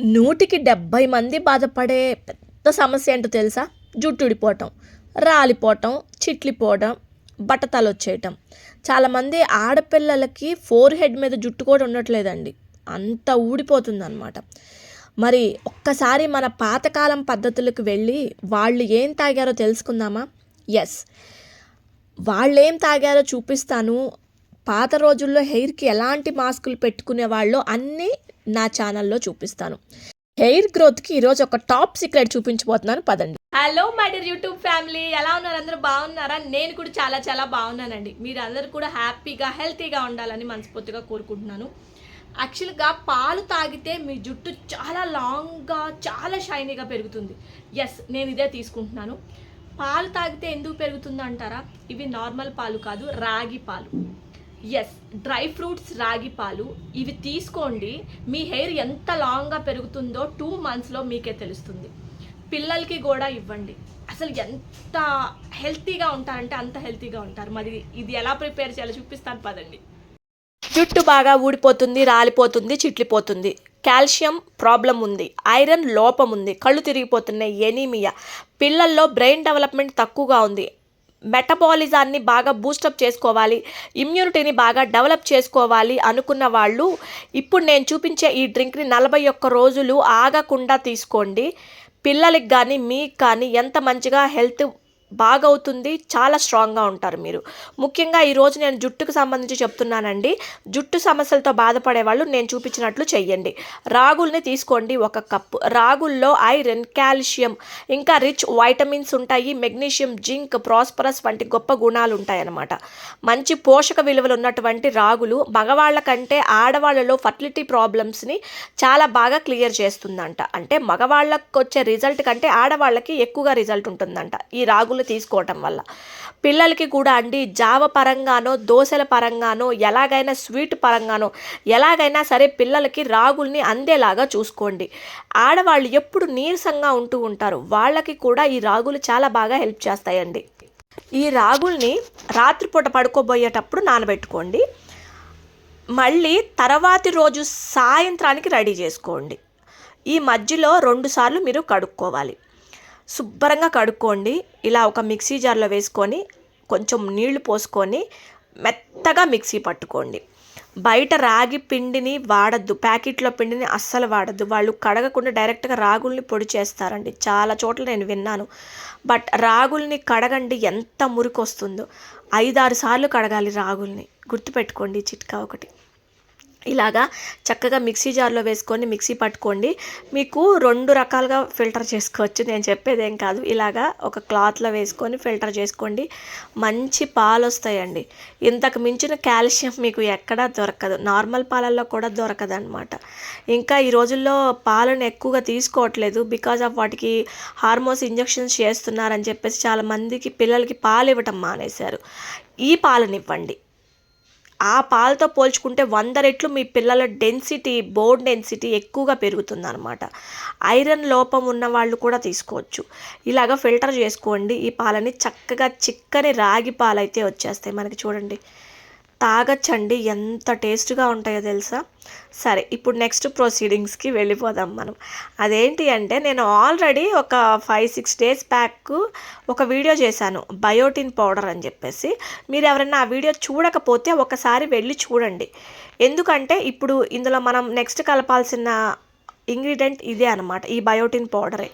నూటికి డెబ్భై మంది బాధపడే పెద్ద సమస్య ఏంటో తెలుసా? జుట్టుడిపోవటం రాలిపోవటం చిట్లిపోవడం బట్టతలు వచ్చేయటం. చాలామంది ఆడపిల్లలకి ఫోర్ హెడ్ మీద జుట్టు కూడా ఉండట్లేదండి. అంత ఊడిపోతుందన్నమాట. మరి ఒక్కసారి మన పాతకాలం పద్ధతులకు వెళ్ళి వాళ్ళు ఏం తాగారో తెలుసుకుందామా? ఎస్ వాళ్ళు ఏం తాగారో చూపిస్తాను. పాత రోజుల్లో హెయిర్కి ఎలాంటి మాస్కులు పెట్టుకునే వాళ్ళు అన్నీ నా ఛానల్లో చూపిస్తాను. హెయిర్ గ్రోత్కి ఈరోజు ఒక టాప్ సీక్రెట్ చూపించబోతున్నాను. పదండి. Hello my dear YouTube family. ఎలా ఉన్నారు? అందరూ బాగున్నారా? నేను కూడా చాలా చాలా బాగున్నానండి. మీరు అందరూ కూడా హ్యాపీగా హెల్తీగా ఉండాలని మనస్ఫూర్తిగా కోరుకుంటున్నాను. యాక్చువల్గా పాలు తాగితే మీ జుట్టు చాలా లాంగ్గా చాలా షైనీగా పెరుగుతుంది. ఎస్ నేను ఇదే తీసుకుంటున్నాను. పాలు తాగితే ఎందుకు పెరుగుతుంది అంటారా? ఇవి నార్మల్ పాలు కాదు రాగి పాలు. ఎస్ డ్రై ఫ్రూట్స్ రాగి పాలు ఇవి తీసుకోండి. మీ హెయిర్ ఎంత లాంగ్గా పెరుగుతుందో టూ మంత్స్లో మీకే తెలుస్తుంది. పిల్లలకి కూడా ఇవ్వండి. అసలు ఎంత హెల్తీగా ఉంటారంటే అంత హెల్తీగా ఉంటారు. మరి ఇది ఎలా ప్రిపేర్ చేయాలో చూపిస్తాను పదండి. జుట్టు బాగా ఊడిపోతుంది రాలిపోతుంది చిట్లిపోతుంది. కాల్షియం ప్రాబ్లం ఉంది. ఐరన్ లోపం ఉంది. కళ్ళు తిరిగిపోతున్నాయి. ఎనీమియా. పిల్లల్లో బ్రెయిన్ డెవలప్మెంట్ తక్కువగా ఉంది. మెటబాలిజాన్ని బాగా బూస్టప్ చేసుకోవాలి ఇమ్యూనిటీని బాగా డెవలప్ చేసుకోవాలి అనుకున్న వాళ్ళు ఇప్పుడు నేను చూపించే ఈ డ్రింక్ని నలభై ఒక్క రోజులు ఆగకుండా తీసుకోండి. పిల్లలకి కానీ మీకు కానీ ఎంత మంచిగా హెల్త్ బాగవుతుంది చాలా స్ట్రాంగ్గా ఉంటారు మీరు. ముఖ్యంగా ఈరోజు నేను జుట్టుకు సంబంధించి చెప్తున్నానండి. జుట్టు సమస్యలతో బాధపడే వాళ్ళు నేను చూపించినట్లు చెయ్యండి. రాగుల్ని తీసుకోండి ఒక కప్పు. రాగుల్లో ఐరన్ కాల్షియం ఇంకా రిచ్ వైటమిన్స్ ఉంటాయి. మెగ్నీషియం జింక్ ప్రాస్పరస్ వంటి గొప్ప గుణాలు ఉంటాయన్నమాట మంచి పోషక విలువలు ఉన్నటువంటి రాగులు మగవాళ్ళ కంటే ఆడవాళ్ళలో ఫర్టిలిటీ ప్రాబ్లమ్స్ని చాలా బాగా క్లియర్ చేస్తుందంట. అంటే మగవాళ్ళకు వచ్చే రిజల్ట్ కంటే ఆడవాళ్ళకి ఎక్కువగా రిజల్ట్ ఉంటుందంట. ఈ రాగులు తీసుకోవటం వల్ల. పిల్లలకి కూడా అండి జావ పరంగానో దోశల పరంగానో ఎలాగైనా స్వీట్ పరంగానో ఎలాగైనా సరే పిల్లలకి రాగుల్ని అందేలాగా చూసుకోండి. ఆడవాళ్ళు ఎప్పుడు నీరసంగా ఉంటూ ఉంటారు. వాళ్ళకి కూడా ఈ రాగులు చాలా బాగా హెల్ప్ చేస్తాయండి. ఈ రాగుల్ని రాత్రిపూట పడుకోబోయేటప్పుడు నానబెట్టుకోండి. మళ్ళీ తర్వాతి రోజు సాయంత్రానికి రెడీ చేసుకోండి. ఈ మధ్యలో రెండుసార్లు మీరు కడుక్కోవాలి. శుభ్రంగా కడుక్కోండి. ఇలా ఒక మిక్సీ జార్లో వేసుకొని కొంచెం నీళ్ళు పోసుకొని మెత్తగా మిక్సీ పట్టుకోండి. బయట రాగి పిండిని వాడద్దు. ప్యాకెట్లో పిండిని అస్సలు వాడద్దు. వాళ్ళు కడగకుండా డైరెక్ట్గా రాగుల్ని పొడి చేస్తారండి. చాలా చోట్ల నేను విన్నాను. బట్ రాగుల్ని కడగండి ఎంత మురికి వస్తుందో ఐదారు సార్లు కడగాలి రాగుల్ని. గుర్తుపెట్టుకోండి చిట్కా ఒకటి. ఇలాగా చక్కగా మిక్సీ జార్లో వేసుకొని మిక్సీ పట్టుకోండి. మీకు రెండు రకాలుగా ఫిల్టర్ చేసుకోవచ్చు. నేను చెప్పేది ఏం కాదు. ఇలాగా ఒక క్లాత్లో వేసుకొని ఫిల్టర్ చేసుకోండి. మంచి పాలు వస్తాయండి ఇంతకు మించిన కాల్షియం మీకు ఎక్కడా దొరకదు. నార్మల్ పాలల్లో కూడా దొరకదు అనమాట ఇంకా ఈ రోజుల్లో పాలను ఎక్కువగా తీసుకోవట్లేదు. బికాజ్ ఆఫ్ వాటికి హార్మోన్స్ ఇంజెక్షన్స్ చేస్తున్నారని చెప్పేసి చాలా మందికి పిల్లలకి పాలు ఇవ్వటం మానేశారు. ఈ పాలనివ్వండి. ఆ పాలతో పోల్చుకుంటే వంద రెట్లు మీ పిల్లల డెన్సిటీ బోన్ డెన్సిటీ ఎక్కువగా పెరుగుతుందనమాట ఐరన్ లోపం ఉన్న వాళ్ళు కూడా తీసుకోవచ్చు. ఇలాగ ఫిల్టర్ చేసుకోండి. ఈ పాలని చక్కగా చిక్కని రాగి పాలైతే వచ్చేస్తాయి. మనకి చూడండి. తాగచ్చండి. ఎంత టేస్ట్గా ఉంటాయో తెలుసా? సరే ఇప్పుడు నెక్స్ట్ ప్రొసీడింగ్స్కి వెళ్ళిపోదాం మనం. అదేంటి అంటే నేను ఆల్రెడీ ఒక ఫైవ్ సిక్స్ డేస్ బ్యాక్ ఒక వీడియో చేశాను బయోటిన్ పౌడర్ అని చెప్పేసి. మీరు ఎవరైనా ఆ వీడియో చూడకపోతే ఒకసారి వెళ్ళి చూడండి. ఎందుకంటే ఇప్పుడు ఇందులో మనం నెక్స్ట్ కలపాల్సిన ఇంగ్రీడియంట్ ఇదే అనమాట ఈ బయోటిన్ పౌడరే.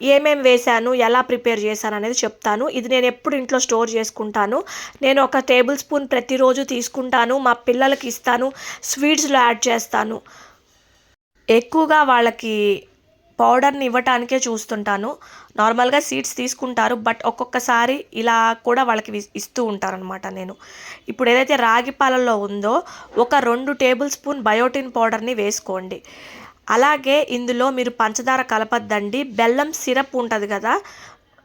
ఏమేం వేశాను ఎలా ప్రిపేర్ చేశాను అనేది చెప్తాను. ఇది నేను ఎప్పుడు ఇంట్లో స్టోర్ చేసుకుంటాను. నేను ఒక టేబుల్ స్పూన్ ప్రతిరోజు తీసుకుంటాను మా పిల్లలకి ఇస్తాను స్వీట్స్లో యాడ్ చేస్తాను. ఎక్కువగా వాళ్ళకి పౌడర్ని ఇవ్వటానికే చూస్తుంటాను. నార్మల్గా సీడ్స్ తీసుకుంటారు బట్ ఒక్కొక్కసారి ఇలా కూడా వాళ్ళకి ఇస్తూ ఉంటారనమాట నేను. ఇప్పుడు ఏదైతే రాగి పాలల్లో ఉందో ఒక రెండు టేబుల్ స్పూన్ బయోటిన్ పౌడర్ని వేసుకోండి. అలాగే ఇందులో మీరు పంచదార కలపద్దండి. బెల్లం సిరప్ ఉంటుంది కదా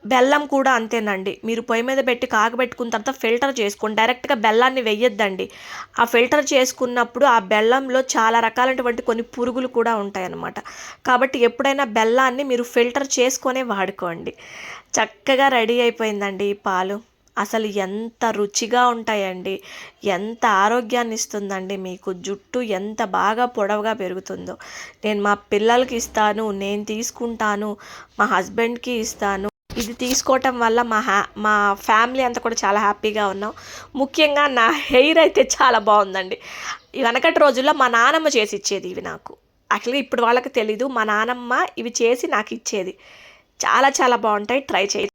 బెల్లం కూడా అంతేనండి. మీరు పొయ్యి మీద పెట్టి కాగబెట్టుకున్న తర్వాత ఫిల్టర్ చేసుకోండి. డైరెక్ట్గా బెల్లాన్ని వెయ్యొద్దండి. ఆ ఫిల్టర్ చేసుకున్నప్పుడు ఆ బెల్లంలో చాలా రకాలైనటువంటి కొన్ని పురుగులు కూడా ఉంటాయన్నమాట. కాబట్టి ఎప్పుడైనా బెల్లాన్ని మీరు ఫిల్టర్ చేసుకొనే వాడుకోండి. చక్కగా రెడీ అయిపోయిందండి ఈ పాలు. అసలు ఎంత రుచిగా ఉంటాయండి ఎంత ఆరోగ్యాన్ని ఇస్తుందండి మీకు జుట్టు ఎంత బాగా పొడవుగా పెరుగుతుందో. నేను మా పిల్లలకి ఇస్తాను నేను తీసుకుంటాను మా హస్బెండ్కి ఇస్తాను. ఇది తీసుకోవటం వల్ల మా హ్యా మా ఫ్యామిలీ అంతా కూడా చాలా హ్యాపీగా ఉన్నాం. ముఖ్యంగా నా హెయిర్ అయితే చాలా బాగుందండి. వెనకటి రోజుల్లో మా నానమ్మ చేసి ఇచ్చేది ఇవి నాకు. యాక్చువల్గా ఇప్పుడు వాళ్ళకి తెలీదు మా నానమ్మ ఇవి చేసి నాకు ఇచ్చేది. చాలా చాలా బాగుంటాయి ట్రై చేయి.